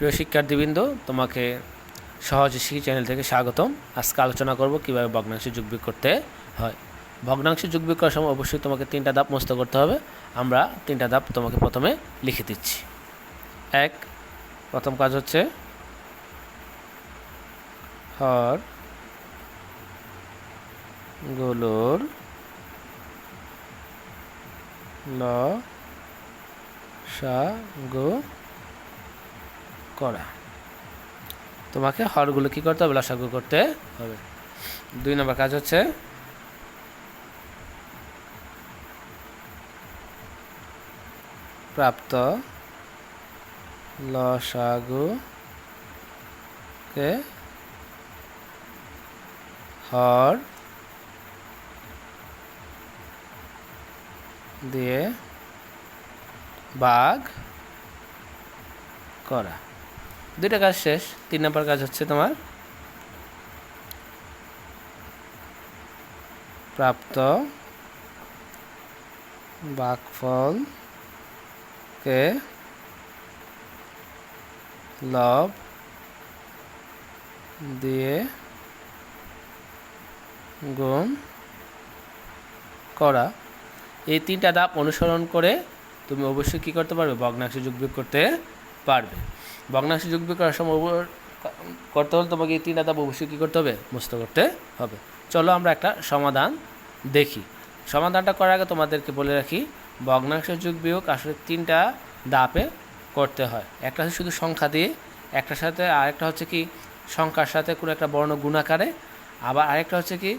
প্রিয় শিক্ষার্থীবৃন্দ, তোমাকে সহজে শিখি চ্যানেল থেকে স্বাগতম। আজকে আলোচনা করব কীভাবে ভগ্নাংশে যোগ বিয়োগ করতে হয়। ভগ্নাংশে যোগ বিয়োগ করার সময় অবশ্যই তোমাকে তিনটা ধাপ মুস্ত করতে হবে। আমরা তিনটা ধাপ তোমাকে প্রথমে লিখে দিচ্ছি। এক, প্রথম কাজ হচ্ছে হরগুলোর ল, সা, গো করা। তোমাকে হরগুলো কি করতে হবে? লসাগু করতে হবে। দুই নম্বর কাজ হচ্ছে প্রাপ্ত লসাগু কে হর দিয়ে বাঘ করা। দুইটা কাজ শেষ, তিন নম্বর কাজ হচ্ছে তোমার প্রাপ্ত বাকফল কে লব দিয়ে গুণ করা। এই তিনটা ধাপ অনুসরণ করে তুমি অবশ্যই কী করতে পারবে? ভগ্নাংশ যোগ করতে পারবে। ভগ্নাংশ যোগ বিয়োগ করার সময় করতে হলে তোমাকে এই তিনটা ধাপ অবশ্যই কী করতে হবে? মুস্ত করতে হবে। চলো আমরা একটা সমাধান দেখি। সমাধানটা করার আগে তোমাদেরকে বলে রাখি, ভগ্নাংশ যোগ বিয়োগ আসলে তিনটা দাপে করতে হয়। একটা হচ্ছে শুধু সংখ্যা দিয়ে একটার সাথে আরেকটা হচ্ছে কি, সংখ্যার সাথে কোনো একটা বর্ণ গুণাকারে আবার আরেকটা হচ্ছে কি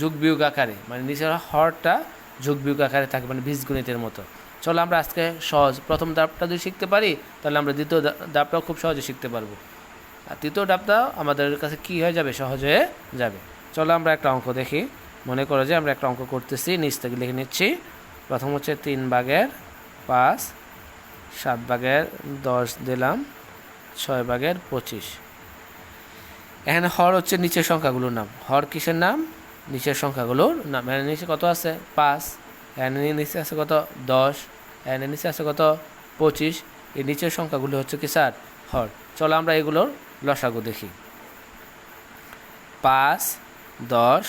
যোগ বিয়োগ আকারে। মানে নিচের হরটা যোগ বিয়োগ আকারে থাকে মানে বীজগণিতের মতো। চলো আমরা আজকে সহজ, প্রথম ধাপটা যদি শিখতে পারি, তাহলে আমরা দ্বিতীয় ধাপটাও খুব সহজে শিখতে পারব। আর তৃতীয় ধাপটাও আমাদের কাছে কি হয়ে যাবে? সহজ হয়ে যাবে। চলো আমরা একটা অঙ্ক দেখি। মনে করো যে আমরা একটা অঙ্ক করতেছি, নিচ থেকে লিখে নিচ্ছি। প্রথম হচ্ছে তিন ভাগের পাঁচ, সাত ভাগের দশ দিলাম, ছয় ভাগের পঁচিশ। এখানে হর হচ্ছে নিচের সংখ্যাগুলোর নাম। হর কিসের নাম? নিচের সংখ্যাগুলোর নাম। এখানে নিচে কত আছে? পাঁচ। এখানে নিচে আছে কত? দশ। এখানে নিচে আছে কত? পঁচিশ। এই নিচের সংখ্যাগুলো হচ্ছে কি স্যার? হর। চলো আমরা এগুলোর লসাগু দেখি। পাঁচ, দশ,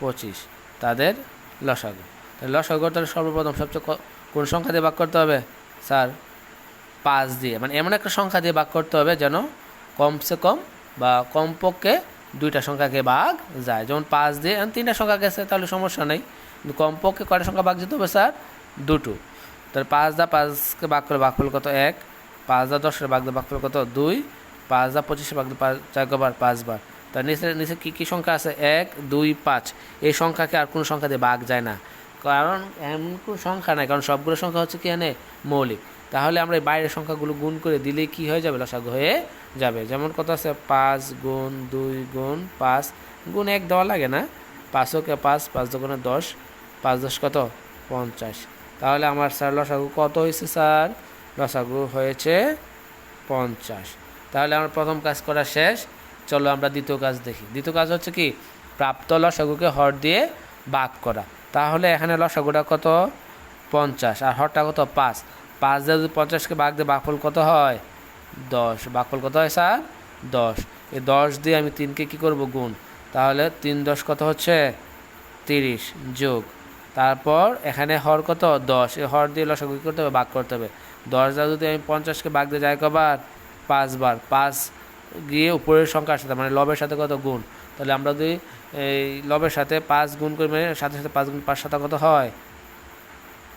পঁচিশ। তাদের লসাগু। তাহলে লসাগু করতে হলে সর্বপ্রথম সবচেয়ে কোন সংখ্যা দিয়ে ভাগ করতে হবে? স্যার, পাঁচ দিয়ে। মানে এমন একটা সংখ্যা দিয়ে ভাগ করতে হবে যেন কমসে কম বা কমপক্ষে দুইটা সংখ্যাকে ভাগ যায়। যেমন পাঁচ দিয়ে তিনটা সংখ্যা গেছে, তাহলে সমস্যা নেই। কিন্তু কমপক্ষে কয়টা সংখ্যা ভাগ যেতে হবে, স্যার? দুটো। তাহলে পাঁচ দা পাঁচকে ভাগ করে ভাগফল কত? এক। পাঁচ দা দশের ভাগ দিয়ে করলে কত? দুই। পাঁচ দা পঁচিশে ভাগ দিয়ে চার বার পাঁচবার তার নিচে নিচে কী কী সংখ্যা আছে? এক, দুই, পাঁচ। এই সংখ্যাকে আর কোনো সংখ্যা দিয়ে ভাগ যায় না। কারণ এমন কোনো সংখ্যা নাই, কারণ সবগুলো সংখ্যা হচ্ছে কি এনে মৌলিক। তাহলে আমরা এই বাইরের সংখ্যাগুলো গুণ করে দিলে কি হয়ে যাবে? লসাগু হয়ে যাবে। যেমন কত আছে? পাঁচ গুণ দুই গুণ পাঁচ। গুণ এক দেওয়া লাগে না। পাঁচকে পাঁচ পাঁচ দোকানে দশ, পাঁচ দশ কত? পঞ্চাশ। তাহলে আমার স্যার লসাগু কত হয়েছে স্যার? লসাগু হয়েছে পঞ্চাশ। তাহলে আমার প্রথম কাজ করা শেষ। চলো আমরা দ্বিতীয় কাজ দেখি। দ্বিতীয় কাজ হচ্ছে কি? প্রাপ্ত লসাগুকে হর দিয়ে ভাগ করা। তাহলে এখানে লসাগুটা কত? পঞ্চাশ। আর হরটা কত? পাঁচ। পাঁচ দিয়ে যদি পঞ্চাশকে বাঘ দিয়ে বাকফল কত হয়? দশ। বাকফল কত হয়, স্যার? দশ। এই দশ দিয়ে আমি তিনকে কি করব? গুণ। তাহলে তিন দশ কত হচ্ছে? তিরিশ। যোগ। তারপর এখানে হর কত? দশ। এই হর দিয়ে লসাগু কী করতে হবে? ভাগ করতে হবে। দশ দ্বারা যদি আমি পঞ্চাশকে বাঘ দিয়ে যাই কবার? পাঁচবার। পাঁচ গিয়ে উপরের সংখ্যার সাথে মানে লবের সাথে কত? গুণ। তাহলে আমরা যদি এই লবের সাথে পাঁচ গুণ করি মানে সাথে সাথে পাঁচ গুণ পাঁচ সাথে কত হয়?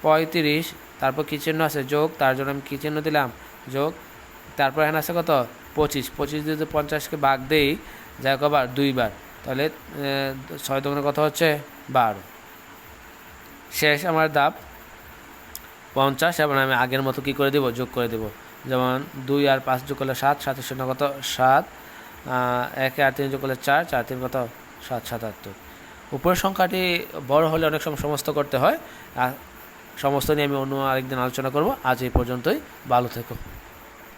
পঁয়ত্রিশ। তারপর কী চিহ্ন আছে? যোগ, তার জন্য আমি কী চিহ্ন দিলাম? যোগ। তারপর এখানে আছে কত? পঁচিশ। পঁচিশ যদি পঞ্চাশকে ভাগ দেই, যাই কবার দুইবার। তাহলে ছয় দোকানের কথা হচ্ছে? বারো। শেষ আমার দাব পঞ্চাশ এবং আমি আগের মতো কী করে দেবো? যোগ করে দেবো। যেমন দুই আর পাঁচ যোগ করলে সাত, সাতের শূন্য কত? সাত। একে আর তিন যোগ করলে চার চার তিন কত? সাত সাতাত্তর উপরের সংখ্যাটি বড় হলে অনেক সময় সমস্ত করতে হয়। সমস্ত নিয়ে আমি অন্য আরেকদিন আলোচনা করব। আজ এই পর্যন্তই। ভালো থেকো।